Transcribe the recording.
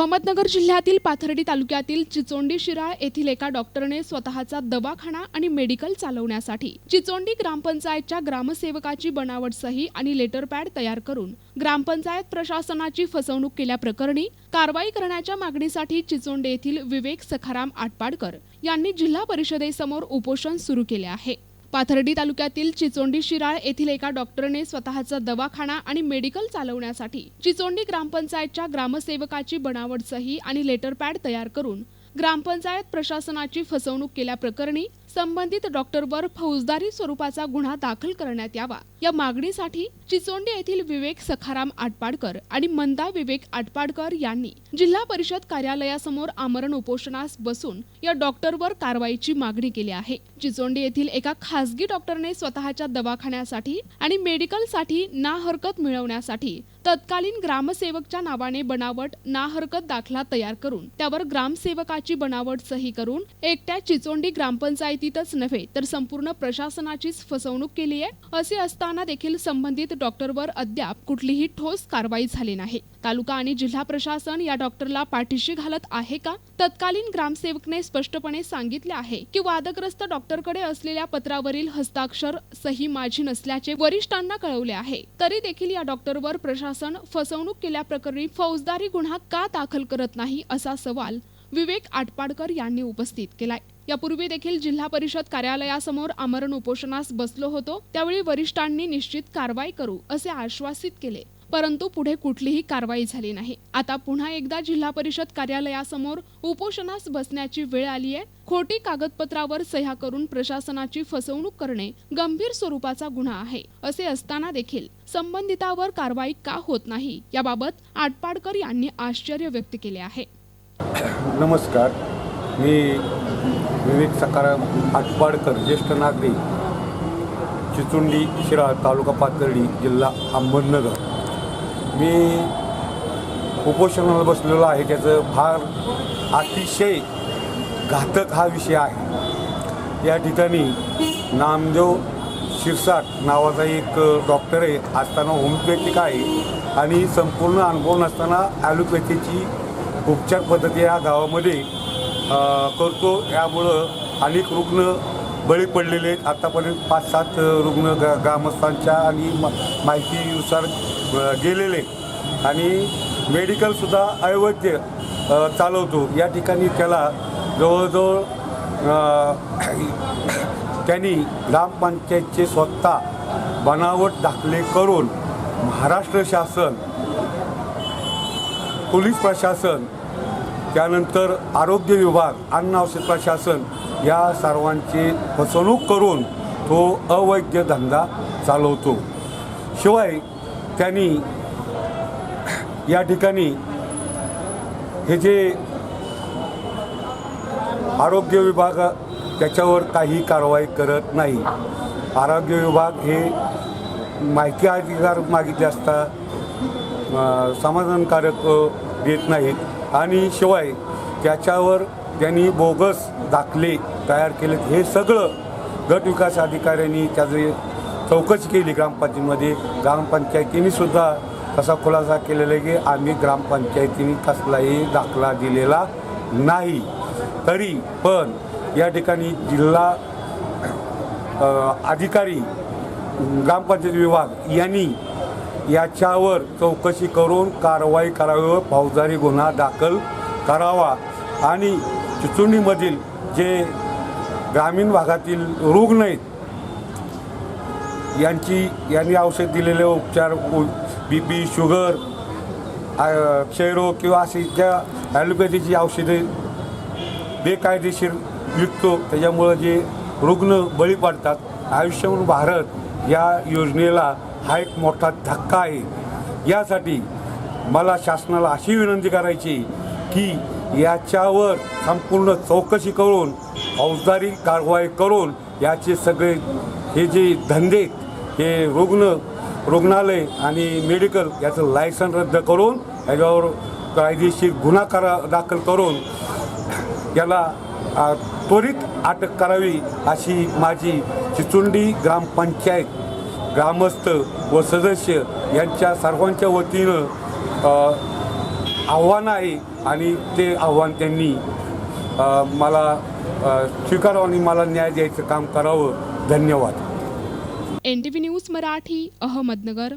अहमदनगर जिल्ह्यातील पाथर्डी तालुक्यातील चिचोंडी शिराळ येथील एका डॉक्टरने स्वतःचा दवाखाना आणि मेडिकल चालवण्यासाठी चिचोंडी ग्रामपंचायतच्या ग्रामसेवकाची बनावट सही आणि लेटर पॅड तयार करून ग्रामपंचायत प्रशासनाची फसवणूक केल्याप्रकरणी कारवाई करण्याच्या मागणीसाठी चिचोंडी येथील विवेक सखाराम आटपाडकर यांनी जिल्हा परिषदेसमोर उपोषण सुरू केले आहे. पाथर्डी तालुक्यातील चिचोंडी शिराळ येथील एका डॉक्टरने स्वतःचा दवाखाना आणि मेडिकल चालवण्यासाठी चिचोंडी ग्रामपंचायतच्या ग्रामसेवकाची बनावट सही आणि लेटर पॅड तयार करून ग्रामपंचायत प्रशासनाची फसवणूक केल्याप्रकरणी संबंधित डॉक्टरवर फौजदारी स्वरूपाचा गुन्हा दाखल करण्यात यावा. या मागणीसाठी चिचोंडी येथील विवेक सखाराम आटपाडकर आणि मंदा विवेक आटपाडकर यांनी जिल्हा परिषद कार्यालयासमोर आमरण उपोषणास बसून या डॉक्टरवर कारवाईची मागणी केली आहे. चिचोंडी येथील एका खासगी डॉक्टरने स्वतःच्या दवाखान्यासाठी आणि मेडिकलसाठी ना हरकत मिळवण्यासाठी तत्कालीन ग्रामसेवकच्या नावाने बनावट ना हरकत दाखला तयार करून त्यावर ग्रामसेवकाची बनावट सही करून एकट्या चिचोंडी ग्रामपंचायत समितीतच नव्हे तर संपूर्ण प्रशासनाचीच फसवणूक केली आहे. असे असताना देखील संबंधित डॉक्टरवर अद्याप कुठलीही ठोस कारवाई झाली नाही. तालुका आणि जिल्हा प्रशासन या डॉक्टरला पाठीशी घालत आहे का? तत्कालीन ग्रामसेवकने स्पष्टपणे सांगितले आहे की वादग्रस्त डॉक्टरकडे असलेल्या पत्रावरील हस्ताक्षर सही माझी नसल्याचे वरिष्ठांना कळवले आहे. तरी देखील या डॉक्टरवर प्रशासन फसवणूक केल्याप्रकरणी फौजदारी गुन्हा का दाखल करत नाही असा सवाल विवेक आटपाडकर यांनी उपस्थित केलाय. यापूर्वी देखील जिल्हा परिषद कार्यालयासमोर आमरण उपोषणास बसलो होतो. त्यावेळी वरिष्ठांनी निश्चित कारवाई करू असे आश्वासित केले. परंतु पुढे कुठलीही कारवाई झाली नाही. आता पुन्हा एकदा जिल्हा परिषद कार्यालयासमोर उपोषणास बसण्याची वेळ आली आहे खोटी कागदपत्रावर सह्या करून प्रशासनाची फसवणूक करणे गंभीर स्वरूपाचा गुन्हा आहे असे असताना देखील संबंधितावर कारवाई का होत नाही याबाबत आटपाडकर यांनी आश्चर्य व्यक्त केले आहे. नमस्कार. मी विवेक सकाराम आटपाडकर ज्येष्ठ नागरिक चिचुंडी शिराळ तालुका पातर्डी जिल्हा अहमदनगर. मी उपोषणाला बसलेलो आहे त्याचं फार अतिशय घातक हा विषय आहे. या ठिकाणी नामदेव शिरसाट नावाचा एक डॉक्टर आहे असताना होमिओपॅथिक आहे आणि संपूर्ण अनुभव नसताना ॲलोपॅथीची उपचार पद्धती या गावामध्ये करतो. यामुळं अनेक रुग्ण बळी पडलेले आहेत. आतापर्यंत पाच सात रुग्ण ग ग्रामस्थांच्या आणि मा माहितीनुसार गेलेले आणि मेडिकलसुद्धा अवैध चालवतो. या ठिकाणी त्याला जवळजवळ त्यांनी ग्रामपंचायतचे स्वतः बनावट दाखले करून महाराष्ट्र शासन पोलीस प्रशासन त्यानंतर आरोग्य विभाग अन्न औषध प्रशासन या सर्वांची फसवणूक करून तो अवैध धंदा चालवतो. शिवाय त्यांनी या ठिकाणी हे जे आरोग्य विभाग त्याच्यावर काही कारवाई करत नाही. आरोग्य विभाग हे माहिती अधिकार मागितले असता समाधानकारक देत नाहीत. आणि शिवाय त्याच्यावर त्यांनी बोगस दाखले तयार केलेत हे सगळं गट विकास अधिकाऱ्यांनी त्याची चौकशी केली ग्रामपंचायतीमध्ये. ग्रामपंचायतीने सुद्धा तसा खुलासा केलेला आहे की आम्ही ग्रामपंचायतीने कसलाही दाखला दिलेला नाही. तरी पण या ठिकाणी जिल्हा अधिकारी ग्रामपंचायत विभाग यांनी याच्यावर चौकशी करून कारवाई करावी व फौजदारी गुन्हा दाखल करावा. आणि चिचुंडीमधील जे ग्रामीण भागातील रुग्ण आहेत यांची यांनी औषध दिलेले उपचार बी पी शुगर क्षयरोग किंवा अशी ज्या ॲलोपॅथीची औषधे बेकायदेशीर विकतो त्याच्यामुळं जे रुग्ण बळी पडतात आयुष्यमान भारत या योजनेला हा एक मोठा धक्का आहे. यासाठी मला शासनाला अशी विनंती करायची की याच्यावर संपूर्ण चौकशी करून फौजदारी कारवाई करून याचे सगळे हे जे धंदे हे रुग्ण रुग्णालय आणि मेडिकल याचं लायसन रद्द करून याच्यावर कायदेशीर गुन्हा करा दाखल करून याला त्वरित अटक करावी अशी माझी चिचुंडी ग्रामपंचायत ग्रामस्थ व सदस्य यांच्या सर्वांच्या वतीनं आव्हान आहे आणि ते आव्हान त्यांनी मला स्वीकारावं आणि मला न्याय द्यायचं काम करावं. धन्यवाद. N T V news Marathi Ahmednagar.